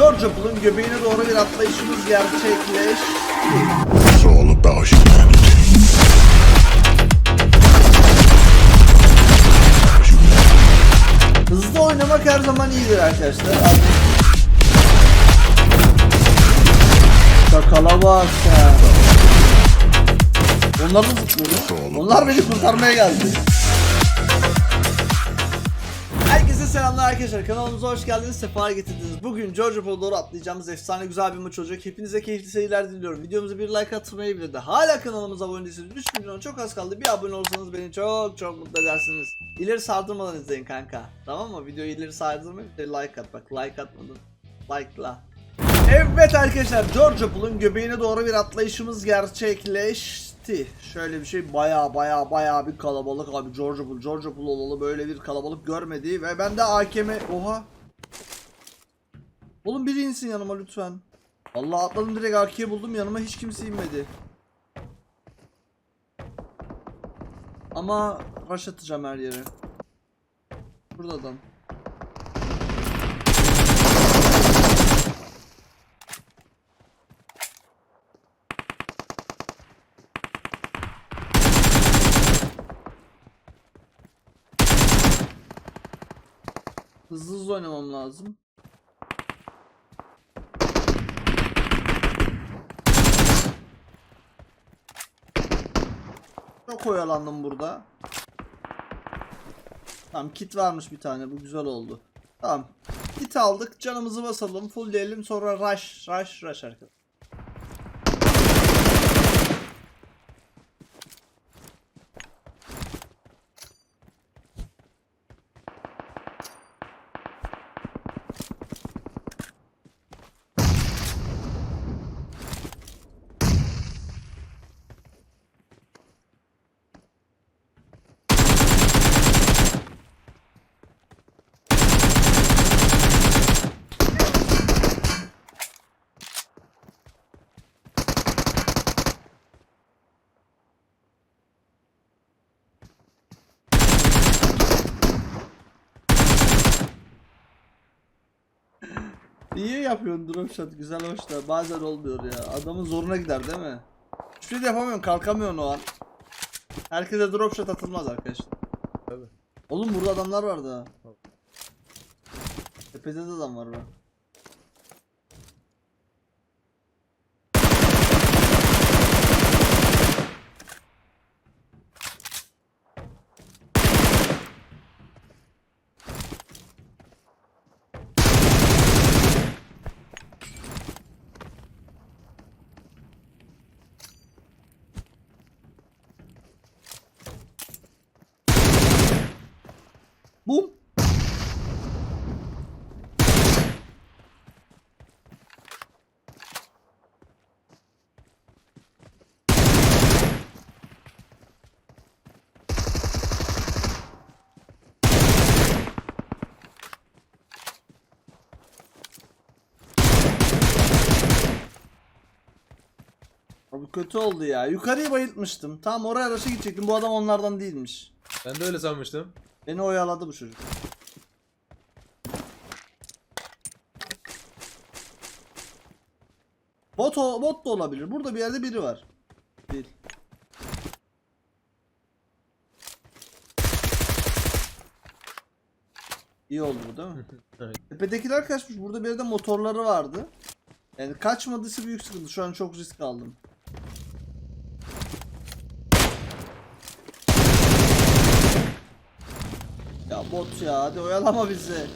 George Bull'un göbeğine doğru bir atlayışımız gerçekleşti. Hızlı oynamak her zaman iyidir arkadaşlar. Abi. Çakala bak ya. Onlar da zıplıyor. Onlar beni kurtarmaya geldi. Selamlar arkadaşlar. Kanalımıza hoş geldiniz. Sefa getirdiniz. Bugün Pool'a doğru atlayacağımız efsane güzel bir maç olacak. Hepinize keyifli seyirler diliyorum. Videomuza bir like atmayı bile de hala kanalımıza abone değilseniz 3 milyona çok az kaldı. Bir abone olsanız beni çok çok mutlu edersiniz. İleri sardırmadan izleyin kanka. Tamam mı? Videoyu ileri sardırmayın. Bir like at bak. Like atmadın. Like'la. Evet arkadaşlar Georgia Pool'un göbeğine doğru bir atlayışımız gerçekleşti. Şöyle bir şey baya baya baya bir kalabalık abi Georgia Pool. Georgia Pool olalı böyle bir kalabalık görmedi ve ben de AKM oha. Oğlum biri insin yanıma lütfen. Allah atladım direkt AK'yi buldum yanıma hiç kimse inmedi. Ama rush atacağım her yere. Burada. Hızlı hızlı oynamam lazım. Çok oyalandım burada. Tamam kit varmış bir tane bu güzel oldu. Tamam. Kit aldık canımızı basalım fullleyelim sonra rush rush rush arkadaşlar. İyi yapıyorsun drop shot güzel hoş da bazen olmuyor ya. Adamın zoruna gider değil mi? Hiçbir şey de yapamıyorsun kalkamıyorsun o an. Herkese drop shot atılmaz arkadaşlar. Tabii. Oğlum burada adamlar vardı ha. Tepede de adam var bak. Kötü oldu ya. Yukarıyı bayıltmıştım. Tam oraya araşa gidecektim. Bu adam onlardan değilmiş. Ben de öyle sanmıştım. Beni oyaladı bu çocuk. Bot, o- bot da olabilir. Burada bir yerde biri var. Değil. İyi oldu bu değil mi? Evet. Tepedekiler kaçmış. Burada bir yerde motorları vardı. Yani kaçmadıysa büyük sıkıntı. Şu an çok risk aldım. Ya bot ya hadi oyalama bizi.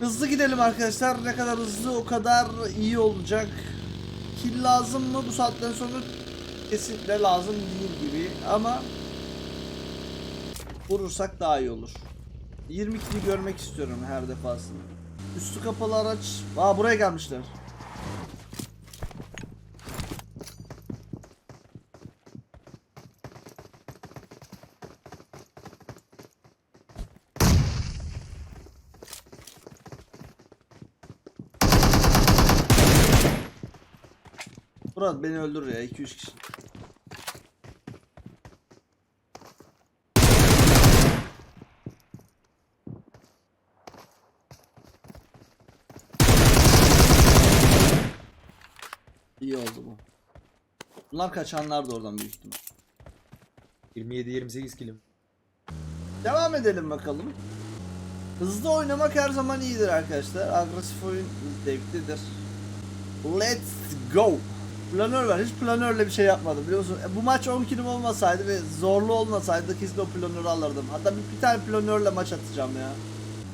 Hızlı gidelim arkadaşlar. Ne kadar hızlı o kadar iyi olacak. Kill lazım mı bu saatten sonra kesinlikle lazım değil gibi ama vurursak daha iyi olur. 20 kili görmek istiyorum her defasında. Üstü kapalı araç. Aa buraya gelmişler. Beni öldürür ya 2-3 kişi. İyi oldu bu. Bunlar kaçanlar da oradan büyük ihtimal. 27-28 kilim. Devam edelim bakalım. Hızlı oynamak her zaman iyidir arkadaşlar. Agresif oyun zevklidir. Let's go. Planör var. Hiç planörle bir şey yapmadım biliyor musun? E, Bu maç 10 kilim olmasaydı ve zorlu olmasaydı kesin o planörü alırdım. Hatta bir, bir tane planörle maç atacağım ya.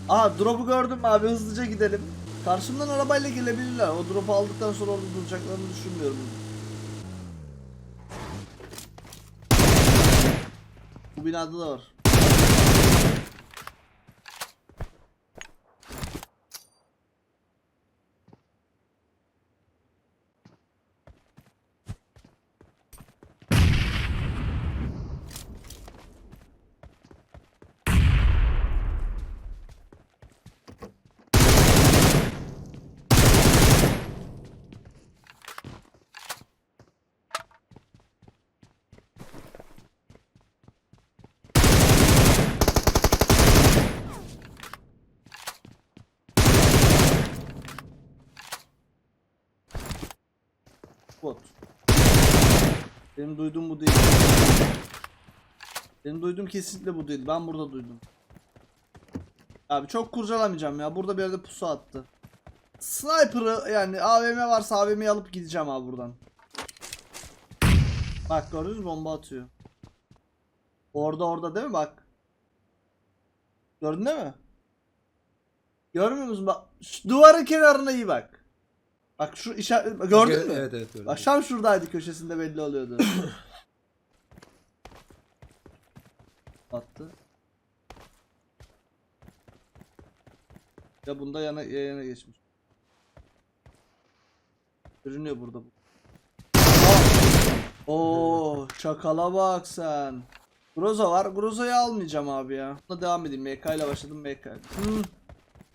Aha drop'u gördüm abi hızlıca gidelim. Karşımdan arabayla gelebilirler. O drop'u aldıktan sonra orada duracaklarını düşünmüyorum. Bu binada da var. Bot. Benim duyduğum bu değil. Benim duyduğum kesinlikle bu değil. Ben burada duydum. Abi çok kurcalamayacağım ya. Burada bir yerde pusu attı. Sniper'ı yani AVM varsa AVM'yi alıp gideceğim abi buradan. Bak gördünüz bomba atıyor. Orada orada değil mi bak. Gördün değil mi? Görmüyor musun? Bak şu duvarın kenarına iyi bak. Bak şu işaret gördün mü? Evet evet gördüm. Tam şuradaydı köşesinde belli oluyordu. Attı. Ya bunda yana ya yana geçmiş. Görünüyor burada bu. Oo, çakala bak sen. Groza var. Groza'yı almayacağım abi ya. Buna devam edeyim. MK ile başladım MK. Hmm.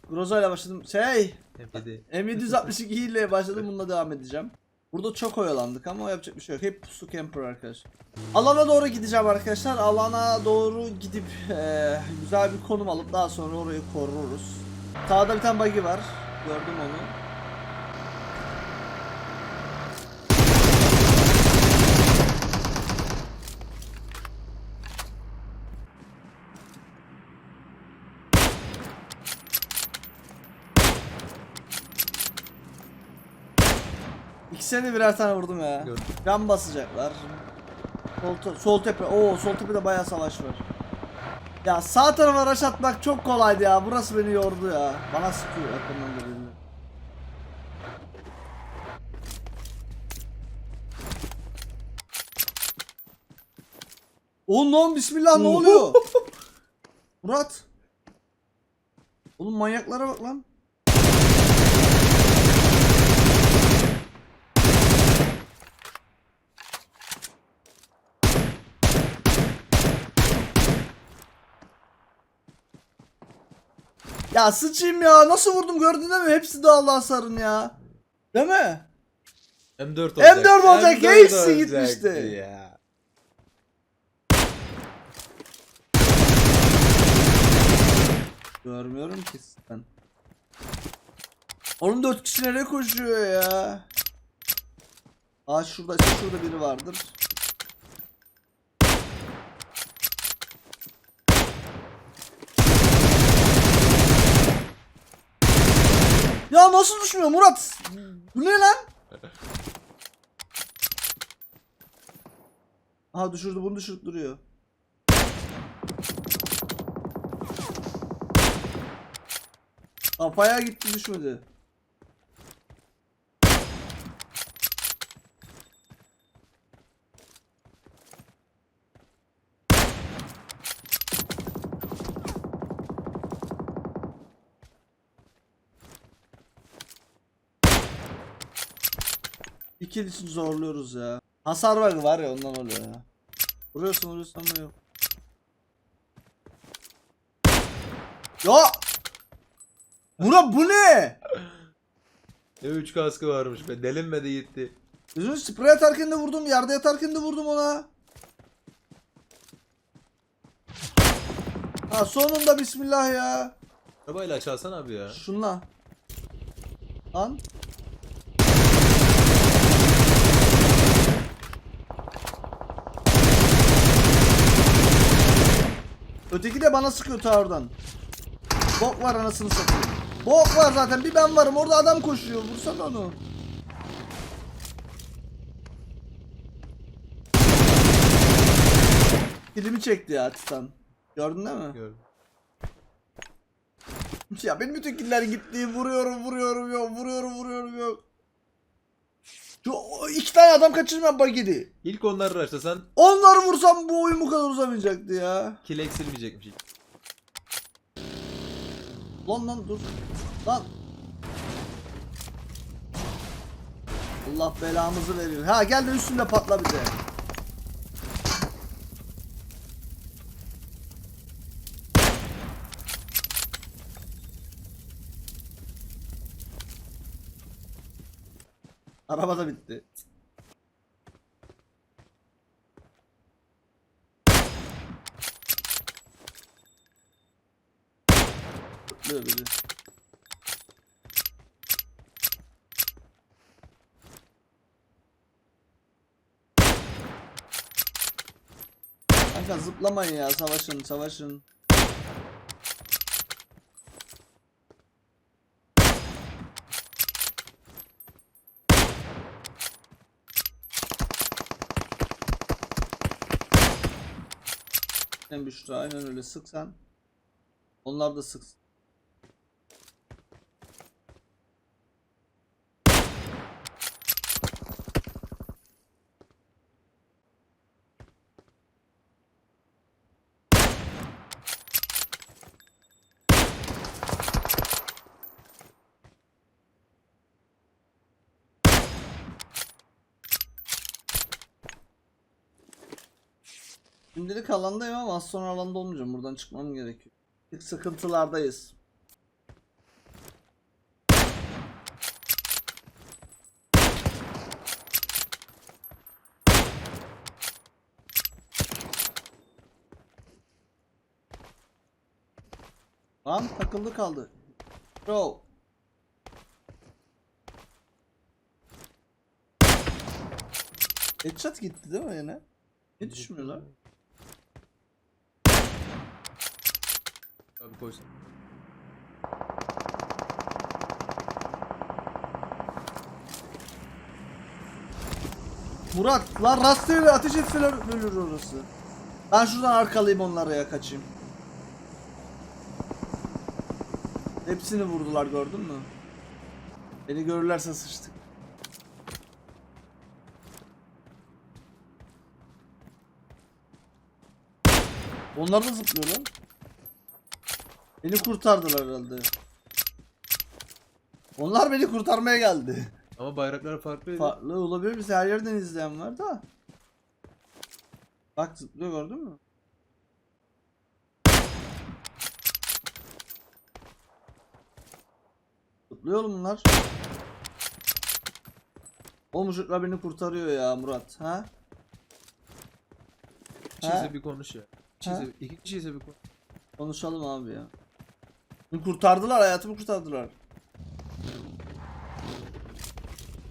Groza ile başladım. Şey, M7. M762 ile başladım bununla devam edeceğim. Burada çok oyalandık ama yapacak bir şey yok. Hep pusu camper arkadaşlar. Alana doğru gideceğim arkadaşlar. Alana doğru gidip eee, güzel bir konum alıp daha sonra orayı koruruz. Sağda bir tane buggy var. Gördüm onu. İkisine de birer tane vurdum ya. Gördüm. Can basacaklar. Sol, sol tepe. Oo sol tepede bayağı savaş var. Ya sağ tarafa rush atmak çok kolaydı ya. Burası beni yordu ya. Bana sıkıyor yakından da birini. Oğlum lan bismillah ne oluyor? Murat. Oğlum manyaklara bak lan. Ya sıçayım ya. Nasıl vurdum gördün değil mi? Hepsi dağıldı hasarın ya. Değil mi? M4 olacak. M4 olacak, ya, hepsi olacaktı gitmişti. Ya. Görmüyorum ki sen. Oğlum dört kişi nereye koşuyor ya? Aa şurada şurada biri vardır. Ya nasıl düşmüyor Murat? Bu ne lan? Aha düşürdü bunu düşürüp duruyor. Kafaya gitti düşmedi. İkili için zorluyoruz ya. Hasar var var ya ondan oluyor ya. Vuruyorsun vuruyorsun ama yok. Ya! Murat bu ne? Ne 3 kaskı varmış be. Delinmedi gitti. Yüzünü sprey atarken de vurdum, yerde yatarken de vurdum ona. Ha sonunda bismillah ya. Arabayla çalsana abi ya. Şunla. Lan. Öteki de bana sıkıyor ta oradan. Bok var anasını satayım. Bok var zaten bir ben varım orada adam koşuyor vursana onu. Kilimi çekti ya Titan. Gördün değil mi? Gördüm. Ya benim bütün killer gitti. Vuruyorum vuruyorum yok. Vuruyorum vuruyorum yok. İki tane adam kaçırmam bagidi. İlk onları araştırsan Onları vursam bu oyun bu kadar uzamayacaktı ya. kill eksilmeyecekmiş. Lan lan dur. Lan. Allah belamızı veriyor. Ha gel de üstünde patla bir Araba da bitti. Böyle biri. Kanka zıplamayın ya savaşın savaşın. En Büşra aynen öyle sık. Onlar da sıksın. Şimdilik alandayım ama az sonra alanda olmayacağım. Buradan çıkmam gerekiyor. İlk sıkıntılardayız. Lan takıldı kaldı. Bro. Headshot gitti değil mi yine? Ne düşmüyor lan? Abi koysun. Murat lan rastgele ateş etseler ölür orası. Ben şuradan arkalayayım onları ya kaçayım. Hepsini vurdular gördün mü? Beni görürlerse sıçtık. Onlar da zıplıyor lan. Beni kurtardılar herhalde. Onlar beni kurtarmaya geldi. Ama bayraklar farklıydı. Farklı olabilir. Biz her yerden izleyen var da. Bak zıplıyor gördün mü? Zıplıyor oğlum bunlar. O çocuklar beni kurtarıyor ya Murat. Ha? Ha? bir konuş ya. Kişiyse, iki kişiyse bir konuş. Konuşalım abi ya. Kurtardılar hayatımı kurtardılar.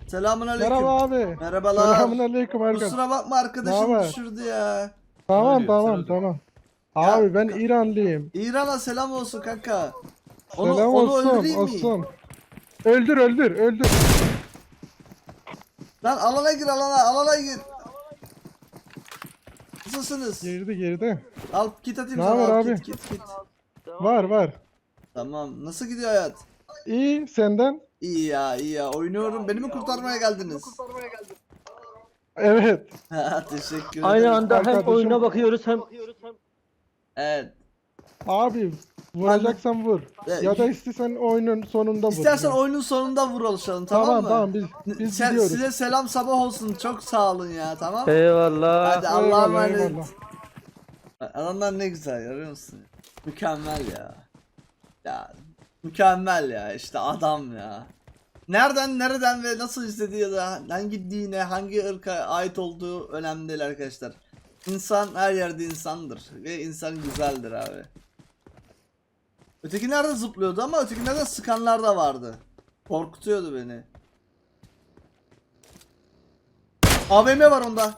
Selamun aleyküm. Merhaba abi. Merhabalar. Selamünaleyküm Erkan. Kusura bakma arkadaşım düşürdü ya. Tamam tamam tamam. Ya- Abi ben İranlıyım. İran'a selam olsun kanka. Onu, Selam onu olsun öldüreyim mi? olsun. Öldür öldür öldür. Lan alana gir alana alana gir. Nasılsınız? Girdi girdi. Al kit atayım Ne sana haber al abi? kit kit kit. Var var. Tamam nasıl gidiyor hayat? İyi senden. İyi ya iyi ya oynuyorum beni mi kurtarmaya geldiniz? Evet. Ha, Teşekkür ederim. Aynı anda hem Arkadaşım- oyuna bakıyoruz hem Evet. Abi vuracaksan vur. Evet. Ya da istesen oyunun sonunda vur. İstersen oyunun sonunda vuralışalım tamam, Tamam mı? tamam biz biz Sen- gidiyoruz. size selam sabah olsun çok sağ olun ya tamam. eyvallah. Hadi Allah'a Eyvallah, emanet. eyvallah. Adamlar ne güzel görüyor musun? Mükemmel ya. Ya mükemmel ya işte adam ya. Nereden nereden ve nasıl izlediği ya da hangi dine hangi ırka ait olduğu önemli değil arkadaşlar. İnsan her yerde insandır ve insan güzeldir abi. Öteki nerede zıplıyordu ama ötekilerde sıkanlar da vardı. Korkutuyordu beni. AVM var onda.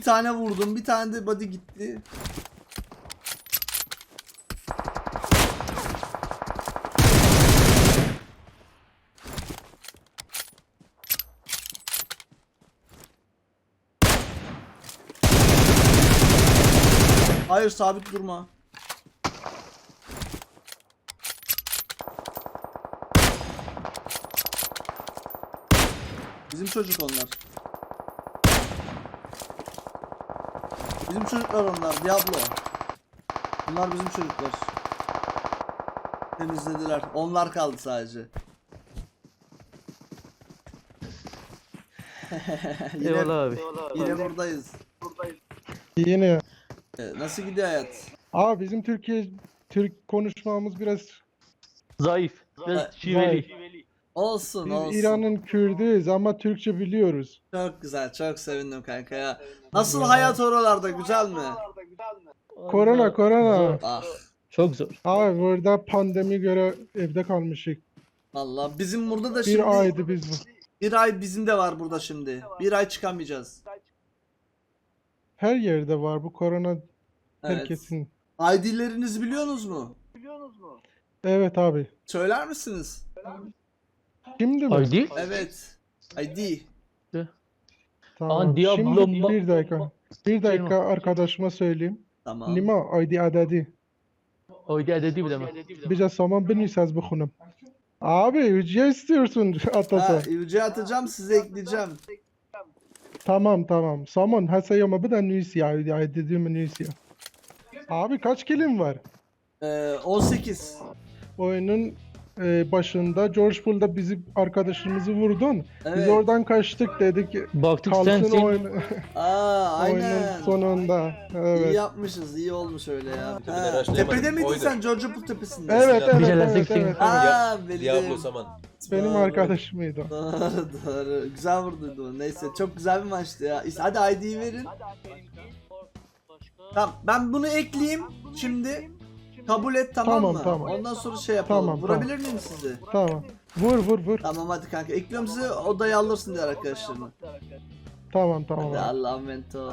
Tane vurdum. Bir tane de body gitti. Hayır sabit durma. Bizim çocuk onlar. Bizim çocuklar onlar. Diablo. Bunlar bizim çocuklar. Temizlediler. Onlar kaldı sadece. yine, Eyvallah abi. yine buradayız. Yine. Ee, Nasıl gidiyor hayat? Abi bizim Türkiye Türk konuşmamız biraz Zayıf. Biraz şiveli. Olsun biz olsun. İran'ın Kürdüyüz ama Türkçe biliyoruz. Çok güzel. Çok sevindim kanka ya. Nasıl hayat oralarda? Güzel mi? Korona korona. Ah. Çok zor. Abi burada pandemi göre evde kalmışık. Valla bizim burada da şimdi Bir aydı biz bu. bir ay bizim de var burada şimdi. Bir ay çıkamayacağız. Her yerde var bu korona Evet. herkesin. ID'lerinizi biliyorsunuz mu? Evet abi. Söyler misiniz? Şimdi mi? Haydi. Evet. ID. Tamam. Aa, Diablo Şimdi ma- bir dakika. Bir dakika arkadaşıma söyleyeyim. Tamam. Nima aydi adedi. Haydi adedi bir deme. Bize zaman benirseniz bukunum. Abi ücret istiyorsun Ha, atasa. UC atacağım size ekleyeceğim. Tamam tamam. Saman hasayama bir de nüsya aydi adedi mi nüsya. Abi kaç kilim var? Ee, 18. Oyunun e, başında George Bull'da bizi arkadaşımızı vurdun. Biz Evet. oradan kaçtık dedik. Baktık Kalsın sensin. oyun, Aa oyunun aynen. sonunda. İyi Evet. yapmışız. iyi olmuş öyle ya. Ha, tepede miydin Oydu. sen? George Bull tepesinde. Evet evet evet, evet, evet. Aa bildim. Diablo Saman. Benim Doğru. arkadaşımıydı. o. Doğru doğru. Güzel vurduydu o. Neyse çok güzel bir maçtı ya. Hadi ID'yi verin. Tamam ben bunu ekleyeyim şimdi. Kabul et tamam, Tamam, mı? tamam. Ondan sonra şey yapalım. Tamam, Vurabilir miyim sizi? Tamam. Vur vur vur. Tamam hadi kanka. Ekliyorum sizi odaya alırsın diğer arkadaşlarını. Tamam tamam. Hadi abi. Allah'a emanet ol.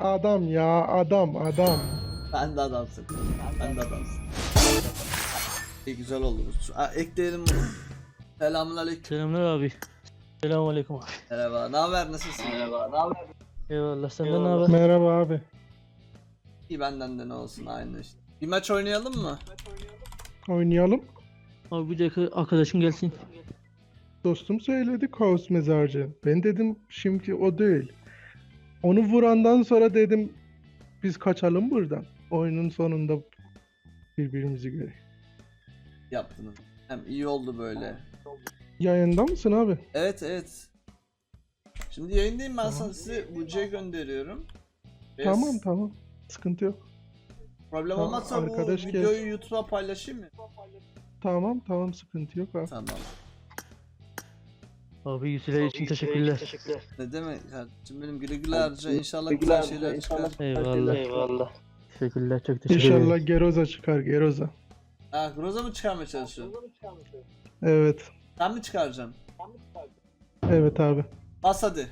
Adam ya adam adam. Ben de adamsın. Ben de adamsın. İyi güzel oldu bu. Ha, ekleyelim bunu. Selamünaleyküm. Selamlar abi. Selamünaleyküm abi. Merhaba. Ne haber? Nasılsın? Merhaba. Ne haber? Eyvallah senden ne haber? Merhaba abi. İyi benden de ne olsun aynı işte. Bir maç oynayalım mı? Oynayalım. Abi bir dakika arkadaşım gelsin. Dostum söyledi kaos mezarcı. Ben dedim şimdi o değil. Onu vurandan sonra dedim biz kaçalım buradan. Oyunun sonunda birbirimizi göre. Yaptınız. Hem iyi oldu böyle. Yayında mısın abi? Evet evet. Şimdi yayındayım ben sana size UC gönderiyorum. Ve Tamam tamam. Sıkıntı yok. Problem Tamam, olmazsa arkadaş bu gel. videoyu YouTube'a paylaşayım mı? Tamam tamam sıkıntı yok abi. Tamam. Abi yüzüler için teşekkürler. Ne demek kardeşim benim güle güle harca inşallah güzel şeyler çıkar. Eyvallah. Eyvallah. Teşekkürler çok teşekkür ederim. İnşallah Geroza çıkar Geroza. Ha Groza mı çıkarmaya çalışıyorsun? Evet. Sen mi çıkaracaksın? Evet abi. Bas hadi.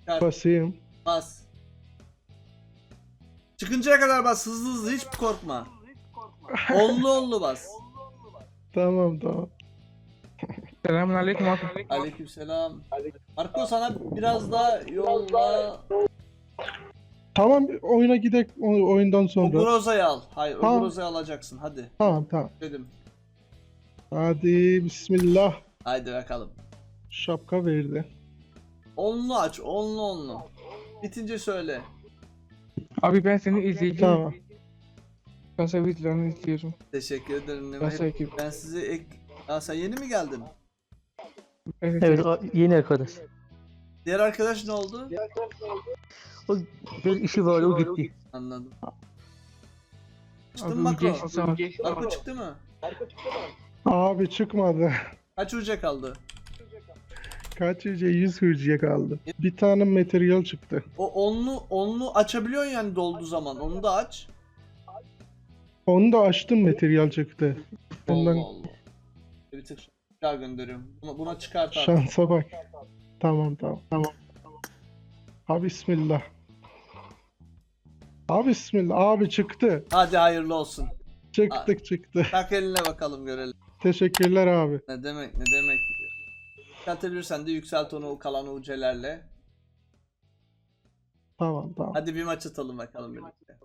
Çıkar, Basayım. bas. Çıkıncaya kadar bas hızlı hızlı hiç korkma. Onlu onlu bas. Tamam tamam. Selamünaleyküm abi. Aleykümselam. Marco sana biraz daha yolla. Tamam oyuna gidek o- oyundan O sonra. Groza'yı al. Hayır o Tamam. Groza'yı alacaksın hadi. Tamam tamam. Dedim. Hadi bismillah. Haydi bakalım. Şapka verdi. Onlu aç onlu onlu. Bitince söyle. Abi ben seni izleyeceğim. Tamam. Kasa videolarını izliyorum. Teşekkür ederim. Nemo. Kasa ekip. Ben size ek... Aa sen yeni mi geldin? Evet. Evet a- yeni arkadaş. Diğer arkadaş ne oldu? O bir işi var o gitti. Anladım. Abi Çıktın mı Marco? geçti zaman. Marco çıktı mı? Abi çıkmadı. Kaç uca kaldı? Kaç yüce 100 hürciye kaldı. Bir tane materyal çıktı. O onlu onlu açabiliyorsun yani dolduğu zaman. Onu da aç. Onu da açtım materyal çıktı. Ondan Allah Allah. Bir tık. daha gönderiyorum. Buna, buna çıkart abi. Şansa bak. Tamam tamam tamam. Ha bismillah. Ha bismillah. Abi çıktı. Hadi hayırlı olsun. Çıktık çıktı. Tak eline bakalım görelim. Teşekkürler abi. Ne demek ne demek. Yükseltebilirsen de yükselt onu kalan UC'lerle. Tamam tamam. Hadi bir maç atalım bakalım birlikte.